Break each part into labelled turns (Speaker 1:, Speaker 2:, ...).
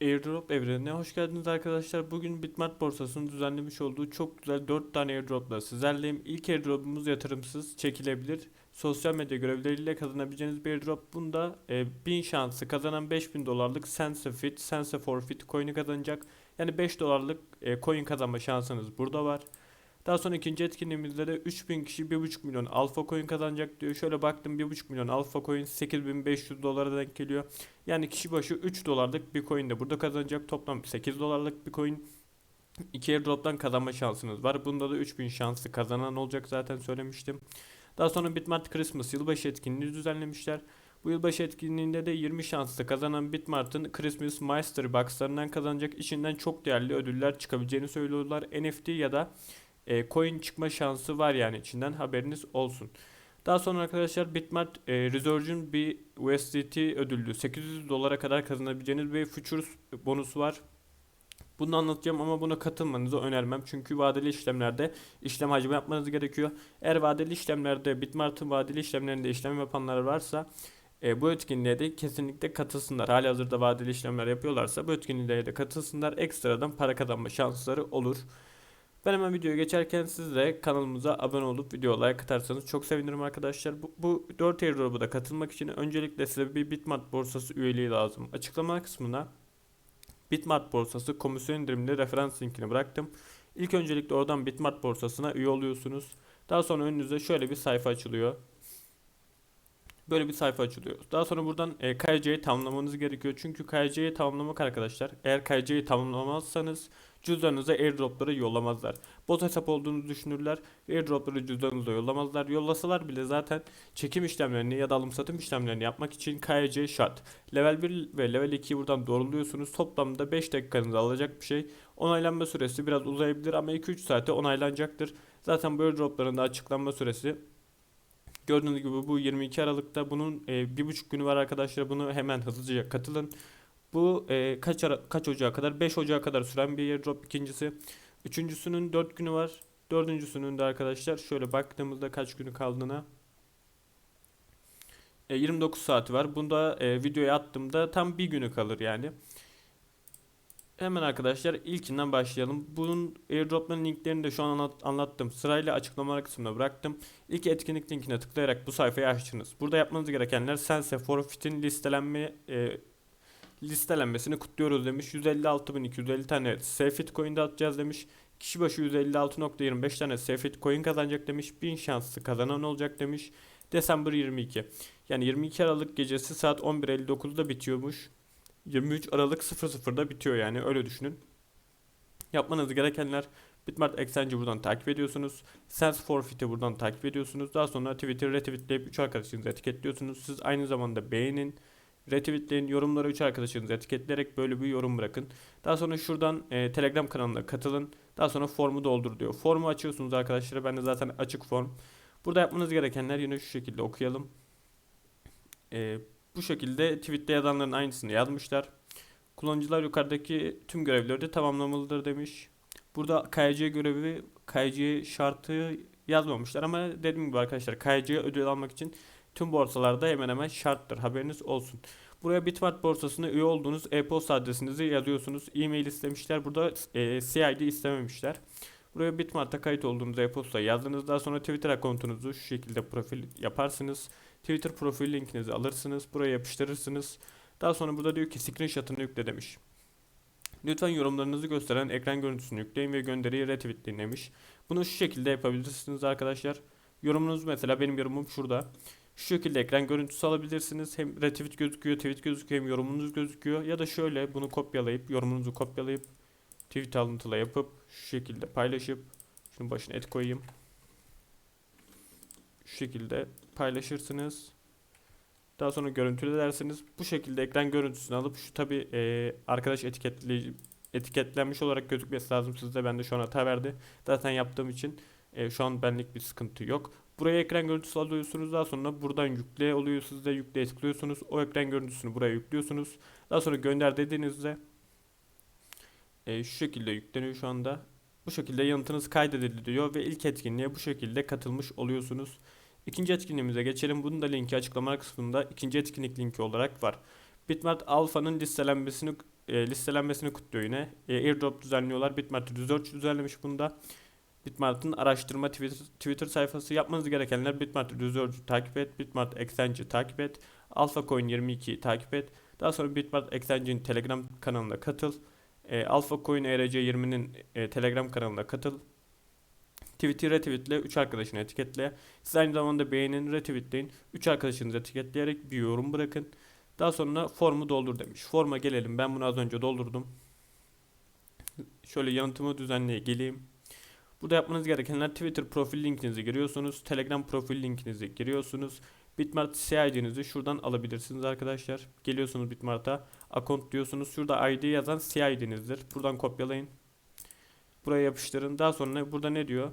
Speaker 1: Airdrop evrenine hoş geldiniz arkadaşlar. Bugün Bitmart borsasının düzenlemiş olduğu çok güzel 4 tane airdropla sizlerleyim. İlk airdropumuz yatırımsız çekilebilir. Sosyal medya görevleriyle kazanabileceğiniz bir airdrop. Bunda e, 1000 şansı kazanan 5000 dolarlık Sense Fit, Sense Forfeit coin'i kazanacak. Yani 5 dolarlık e, coin kazanma şansınız burada var. Daha sonra ikinci etkinliğimizde de 3000 kişi 1.5 milyon alfa coin kazanacak diyor. Şöyle baktım 1.5 milyon alfa coin 8500 dolara denk geliyor. Yani kişi başı 3 dolarlık bir coin de burada kazanacak. Toplam 8 dolarlık bir coin. 2 airdrop'tan kazanma şansınız var. Bunda da 3000 şanslı kazanan olacak zaten söylemiştim. Daha sonra Bitmart Christmas yılbaşı etkinliği düzenlemişler. Bu yılbaşı etkinliğinde de 20 şanslı kazanan Bitmart'ın Christmas Mystery Box'larından kazanacak içinden çok değerli ödüller çıkabileceğini söylüyorlar. NFT ya da e, coin çıkma şansı var yani içinden haberiniz olsun. Daha sonra arkadaşlar Bitmart e, Resurg'un bir USDT ödüllü 800 dolara kadar kazanabileceğiniz bir futures bonusu var. Bunu anlatacağım ama buna katılmanızı önermem. Çünkü vadeli işlemlerde işlem hacmi yapmanız gerekiyor. Eğer vadeli işlemlerde Bitmart'ın vadeli işlemlerinde işlem yapanlar varsa e, bu etkinliğe de kesinlikle katılsınlar. Hali hazırda vadeli işlemler yapıyorlarsa bu etkinliğe de katılsınlar. Ekstradan para kazanma şansları olur. Ben hemen videoya geçerken siz de kanalımıza abone olup video like atarsanız çok sevinirim arkadaşlar. Bu, bu 4 airdrop'a da katılmak için öncelikle size bir Bitmart borsası üyeliği lazım. Açıklama kısmına Bitmart borsası komisyon indirimli referans linkini bıraktım. İlk öncelikle oradan Bitmart borsasına üye oluyorsunuz. Daha sonra önünüze şöyle bir sayfa açılıyor. Böyle bir sayfa açılıyor. Daha sonra buradan e, KYC'yi tamamlamanız gerekiyor. Çünkü KYC'yi tamamlamak arkadaşlar. Eğer KYC'yi tamamlamazsanız cüzdanınıza airdropları yollamazlar. Bot hesap olduğunu düşünürler. Airdropları cüzdanınıza yollamazlar. Yollasalar bile zaten çekim işlemlerini ya da alım satım işlemlerini yapmak için KYC şart. Level 1 ve level 2'yi buradan doğruluyorsunuz. Toplamda 5 dakikanızı alacak bir şey. Onaylanma süresi biraz uzayabilir ama 2-3 saate onaylanacaktır. Zaten bu airdropların da açıklanma süresi Gördüğünüz gibi bu 22 Aralık'ta bunun e, bir buçuk günü var arkadaşlar. Bunu hemen hızlıca katılın. Bu e, kaç ara, kaç Ocağı kadar? 5 Ocağı kadar süren bir airdrop ikincisi. Üçüncüsünün 4 günü var. Dördüncüsünün de arkadaşlar şöyle baktığımızda kaç günü kaldığına e, 29 saati var. Bunda e, videoya attığımda tam bir günü kalır yani. Hemen arkadaşlar ilkinden başlayalım. Bunun airdropların linklerini de şu an anlat, anlattım. Sırayla açıklamalar kısmına bıraktım. İlk etkinlik linkine tıklayarak bu sayfayı açtınız. Burada yapmanız gerekenler Sense Forfeit'in listelenme e, listelenmesini kutluyoruz demiş. 156.250 tane Safeit coin atacağız demiş. Kişi başı 156.25 tane Safeit coin kazanacak demiş. 1000 şanslı kazanan olacak demiş. December 22. Yani 22 Aralık gecesi saat 11.59'da bitiyormuş. 23 Aralık 00'da bitiyor yani öyle düşünün. Yapmanız gerekenler Bitmart Exchange'i buradan takip ediyorsunuz. Sense Forfeit'i buradan takip ediyorsunuz. Daha sonra Twitter retweetleyip 3 arkadaşınızı etiketliyorsunuz. Siz aynı zamanda beğenin, retweetleyin, yorumlara 3 arkadaşınızı etiketleyerek böyle bir yorum bırakın. Daha sonra şuradan e, Telegram kanalına katılın. Daha sonra formu doldur diyor. Formu açıyorsunuz arkadaşlar. Ben de zaten açık form. Burada yapmanız gerekenler yine şu şekilde okuyalım. E, bu şekilde tweette yazanların aynısını yazmışlar. Kullanıcılar yukarıdaki tüm görevleri de tamamlamalıdır demiş. Burada KYC görevi, KYC şartı yazmamışlar ama dediğim gibi arkadaşlar KYC ödül almak için tüm borsalarda hemen hemen şarttır haberiniz olsun. Buraya Bitmart borsasına üye olduğunuz e-posta adresinizi yazıyorsunuz. E-mail istemişler. Burada e, CID istememişler. Buraya Bitmart'a kayıt olduğunuz e-posta yazdınız. Daha sonra Twitter akontunuzu şu şekilde profil yaparsınız. Twitter profil linkinizi alırsınız. Buraya yapıştırırsınız. Daha sonra burada diyor ki screenshot'ını yükle demiş. Lütfen yorumlarınızı gösteren ekran görüntüsünü yükleyin ve gönderiyi retweetleyin demiş. Bunu şu şekilde yapabilirsiniz arkadaşlar. Yorumunuz mesela benim yorumum şurada. Şu şekilde ekran görüntüsü alabilirsiniz. Hem retweet gözüküyor, tweet gözüküyor hem yorumunuz gözüküyor. Ya da şöyle bunu kopyalayıp, yorumunuzu kopyalayıp tweet alıntıla yapıp şu şekilde paylaşıp şunun başına et koyayım. Şu şekilde paylaşırsınız. Daha sonra görüntülersiniz. Bu şekilde ekran görüntüsünü alıp şu tabi e, arkadaş etiketli etiketlenmiş olarak gözükmesi lazım sizde. Ben de şu an hata verdi. Zaten yaptığım için e, şu an benlik bir sıkıntı yok. Buraya ekran görüntüsü alıyorsunuz. Daha sonra buradan yükle oluyor sizde. Yükle tıklıyorsunuz. O ekran görüntüsünü buraya yüklüyorsunuz. Daha sonra gönder dediğinizde e, şu şekilde yükleniyor şu anda. Bu şekilde yanıtınız kaydediliyor ve ilk etkinliğe bu şekilde katılmış oluyorsunuz. İkinci etkinliğimize geçelim. Bunun da linki açıklama kısmında ikinci etkinlik linki olarak var. Bitmart Alpha'nın listelenmesini e, listelenmesini kutluyor yine. E, airdrop düzenliyorlar. Bitmart Research düzenlemiş bunda. Bitmart'ın araştırma Twitter, Twitter sayfası yapmanız gerekenler Bitmart Research'ü takip et, Bitmart Exchange'i takip et, AlphaCoin 22'yi takip et. Daha sonra Bitmart Exchange'in Telegram kanalına katıl. E, AlphaCoin ERC20'nin e, Telegram kanalına katıl. Tweet'i retweetle 3 arkadaşını etiketle. Siz aynı zamanda beğenin, retweetleyin. 3 arkadaşınızı etiketleyerek bir yorum bırakın. Daha sonra formu doldur demiş. Forma gelelim. Ben bunu az önce doldurdum. Şöyle yanıtımı düzenleye geleyim. Burada yapmanız gerekenler Twitter profil linkinizi giriyorsunuz. Telegram profil linkinizi giriyorsunuz. Bitmart CID'nizi şuradan alabilirsiniz arkadaşlar. Geliyorsunuz Bitmart'a. Account diyorsunuz. Şurada ID yazan CID'nizdir. Buradan kopyalayın. Buraya yapıştırın. Daha sonra burada ne diyor?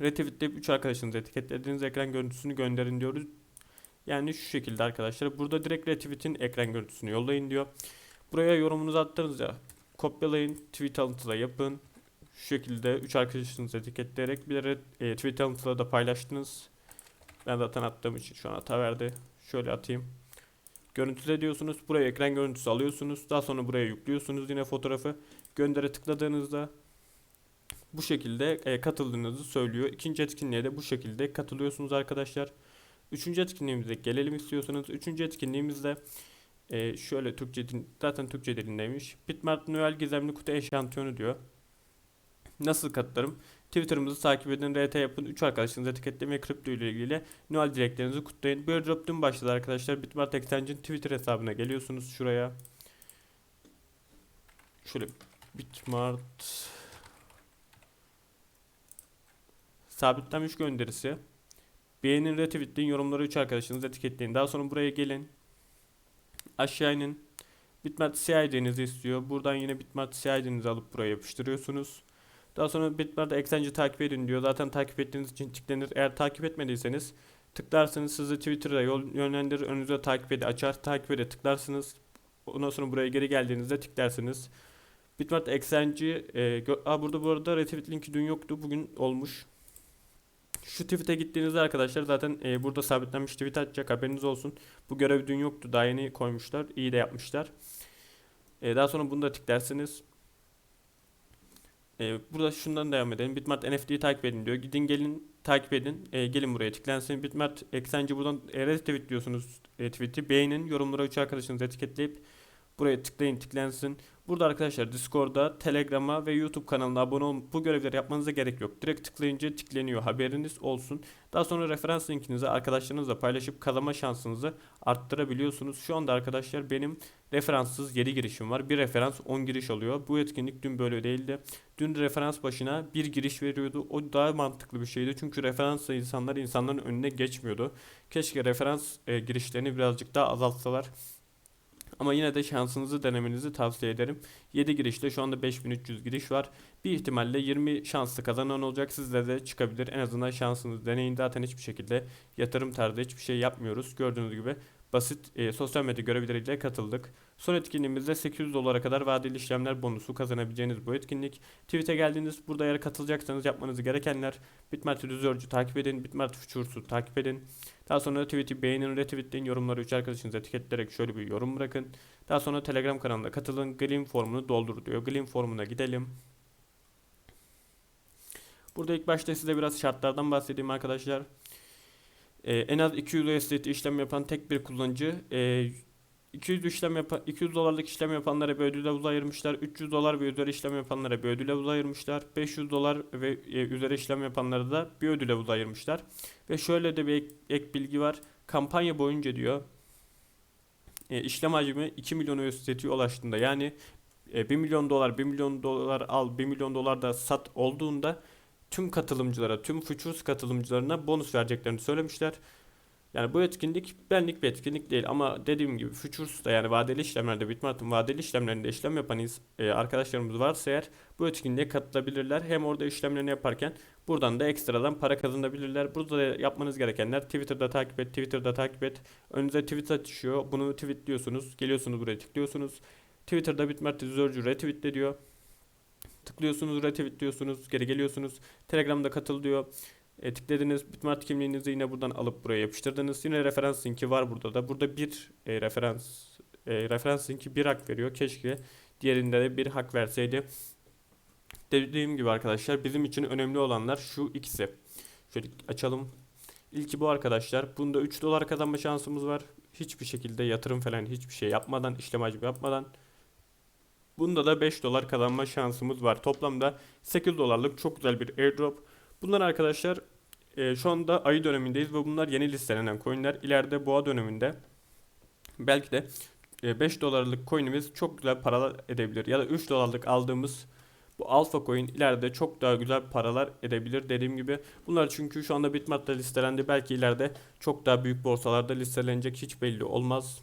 Speaker 1: Retweetleyip 3 arkadaşınızı etiketlediğiniz ekran görüntüsünü gönderin diyoruz. Yani şu şekilde arkadaşlar. Burada direkt retweet'in ekran görüntüsünü yollayın diyor. Buraya yorumunuzu attınız ya. Kopyalayın. Tweet alıntıla yapın. Şu şekilde 3 arkadaşınızı etiketleyerek bir de e, tweet alıntıla da paylaştınız. Ben zaten attığım için şu an hata verdi. Şöyle atayım. Görüntüle diyorsunuz. Buraya ekran görüntüsü alıyorsunuz. Daha sonra buraya yüklüyorsunuz yine fotoğrafı. Göndere tıkladığınızda bu şekilde e, katıldığınızı söylüyor. İkinci etkinliğe de bu şekilde katılıyorsunuz arkadaşlar. Üçüncü etkinliğimize gelelim istiyorsanız. Üçüncü etkinliğimizde e, şöyle Türkçe zaten Türkçe dilindeymiş. Bitmart Noel Gizemli Kutu Eşantiyonu diyor. Nasıl katlarım? Twitter'ımızı takip edin, RT yapın, 3 arkadaşınızı etiketlemeyi kripto ile ilgili Noel dileklerinizi kutlayın. Bu airdrop dün başladı arkadaşlar. Bitmart Exchange'in Twitter hesabına geliyorsunuz şuraya. Şöyle Bitmart sabitlenmiş gönderisi. Beğenin, retweetleyin, yorumları 3 arkadaşınızı etiketleyin. Daha sonra buraya gelin. Aşağı inin. Bitmart CID'nizi istiyor. Buradan yine Bitmart CID'nizi alıp buraya yapıştırıyorsunuz. Daha sonra Bitmart Exchange'i takip edin diyor. Zaten takip ettiğiniz için tıklanır. Eğer takip etmediyseniz tıklarsınız sizi Twitter'a yol yönlendirir. Önünüze takip edi açar. Takip ede tıklarsınız. Ondan sonra buraya geri geldiğinizde tıklarsınız. Bitmart Exchange'i e, Aa, burada bu arada retweet linki dün yoktu. Bugün olmuş. Şu tweet'e gittiğinizde arkadaşlar zaten e, burada sabitlenmiş tweet atacak haberiniz olsun. Bu görev dün yoktu. Daha yeni koymuşlar. İyi de yapmışlar. E, daha sonra bunu da tıklarsınız. E, burada şundan devam edelim. Bitmart NFT'yi takip edin diyor. Gidin gelin takip edin. E, gelin buraya tıklensin. Bitmart Exchange'i buradan e, retweet diyorsunuz e, tweet'i. Beğenin. Yorumlara 3 arkadaşınızı etiketleyip buraya tıklayın tıklansın. Burada arkadaşlar Discord'da, Telegram'a ve YouTube kanalına abone olun. Bu görevleri yapmanıza gerek yok. Direkt tıklayınca tıklanıyor. Haberiniz olsun. Daha sonra referans linkinizi arkadaşlarınızla paylaşıp kazanma şansınızı arttırabiliyorsunuz. Şu anda arkadaşlar benim referanssız 7 girişim var. Bir referans 10 giriş oluyor. Bu etkinlik dün böyle değildi. Dün referans başına bir giriş veriyordu. O daha mantıklı bir şeydi. Çünkü referansla insanlar insanların önüne geçmiyordu. Keşke referans e, girişlerini birazcık daha azaltsalar. Ama yine de şansınızı denemenizi tavsiye ederim. 7 girişte şu anda 5300 giriş var. Bir ihtimalle 20 şanslı kazanan olacak. Sizde de çıkabilir. En azından şansınızı deneyin. Zaten hiçbir şekilde yatırım tarzı hiçbir şey yapmıyoruz. Gördüğünüz gibi basit e, sosyal medya görevleriyle katıldık. Son etkinliğimizde 800 dolara kadar vadeli işlemler bonusu kazanabileceğiniz bu etkinlik. Tweet'e geldiğiniz burada eğer katılacaksanız yapmanız gerekenler Bitmart Research'ü takip edin, Bitmart Futures'u takip edin. Daha sonra tweet'i beğenin, retweetleyin, yorumları 3 arkadaşınıza etiketleyerek şöyle bir yorum bırakın. Daha sonra Telegram kanalına katılın, Gleam formunu doldur diyor. Gleam formuna gidelim. Burada ilk başta size biraz şartlardan bahsedeyim arkadaşlar. Ee, en az 200 USDT işlem yapan tek bir kullanıcı e, 200 işlem yapan 200 dolarlık işlem yapanlara bir ödül havuzu ayırmışlar. 300 dolar ve üzeri işlem yapanlara bir ödül havuzu ayırmışlar. 500 dolar ve e, üzeri işlem yapanlara da bir ödül havuzu ayırmışlar. Ve şöyle de bir ek, ek bilgi var. Kampanya boyunca diyor e, işlem hacmi 2 milyon USDT'ye ulaştığında yani e, 1 milyon dolar 1 milyon dolar al 1 milyon dolar da sat olduğunda tüm katılımcılara tüm futures katılımcılarına bonus vereceklerini söylemişler. Yani bu etkinlik benlik bir etkinlik değil ama dediğim gibi Futures'ta yani vadeli işlemlerde Bitmart'ın vadeli işlemlerinde işlem yapan e, arkadaşlarımız varsa eğer bu etkinliğe katılabilirler. Hem orada işlemlerini yaparken buradan da ekstradan para kazanabilirler. Burada da yapmanız gerekenler Twitter'da takip et, Twitter'da takip et. Önünüze tweet atışıyor. Bunu tweetliyorsunuz. Geliyorsunuz buraya tıklıyorsunuz. Twitter'da Bitmart Research'ü retweetle diyor. Tıklıyorsunuz, retweetliyorsunuz, geri geliyorsunuz. Telegram'da katıl diyor. Tıkladınız Bitmart kimliğinizi yine buradan alıp buraya yapıştırdınız. Yine referans linki var burada da. Burada bir e, referans e, referans linki bir hak veriyor. Keşke diğerinde de bir hak verseydi. Dediğim gibi arkadaşlar bizim için önemli olanlar şu ikisi. Şöyle açalım. İlki bu arkadaşlar. Bunda 3 dolar kazanma şansımız var. Hiçbir şekilde yatırım falan hiçbir şey yapmadan, işlem hacmi yapmadan. Bunda da 5 dolar kazanma şansımız var. Toplamda 8 dolarlık çok güzel bir airdrop. Bunlar arkadaşlar e, şu anda ayı dönemindeyiz ve bunlar yeni listelenen coinler. İleride boğa döneminde belki de e, 5 dolarlık coin'imiz çok güzel paralar edebilir. Ya da 3 dolarlık aldığımız bu alfa coin ileride çok daha güzel paralar edebilir dediğim gibi. Bunlar çünkü şu anda Bitmart'ta listelendi. Belki ileride çok daha büyük borsalarda listelenecek hiç belli olmaz.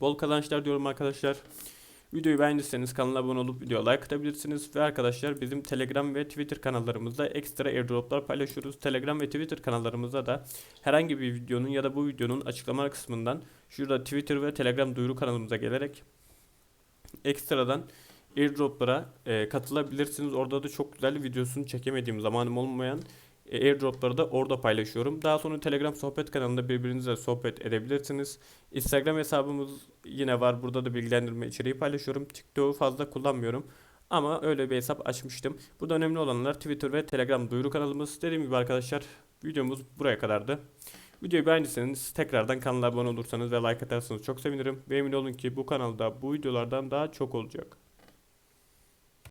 Speaker 1: Bol kazançlar diyorum arkadaşlar. Videoyu beğendiyseniz kanala abone olup videoya like atabilirsiniz. Ve arkadaşlar bizim Telegram ve Twitter kanallarımızda ekstra airdroplar paylaşıyoruz. Telegram ve Twitter kanallarımızda da herhangi bir videonun ya da bu videonun açıklama kısmından şurada Twitter ve Telegram duyuru kanalımıza gelerek ekstradan airdroplara e, katılabilirsiniz. Orada da çok güzel videosunu çekemediğim zamanım olmayan airdropları da orada paylaşıyorum. Daha sonra Telegram sohbet kanalında birbirinizle sohbet edebilirsiniz. Instagram hesabımız yine var. Burada da bilgilendirme içeriği paylaşıyorum. TikTok'u fazla kullanmıyorum. Ama öyle bir hesap açmıştım. Burada önemli olanlar Twitter ve Telegram duyuru kanalımız. Dediğim gibi arkadaşlar videomuz buraya kadardı. Videoyu beğendiyseniz tekrardan kanala abone olursanız ve like atarsanız çok sevinirim. Ve emin olun ki bu kanalda bu videolardan daha çok olacak.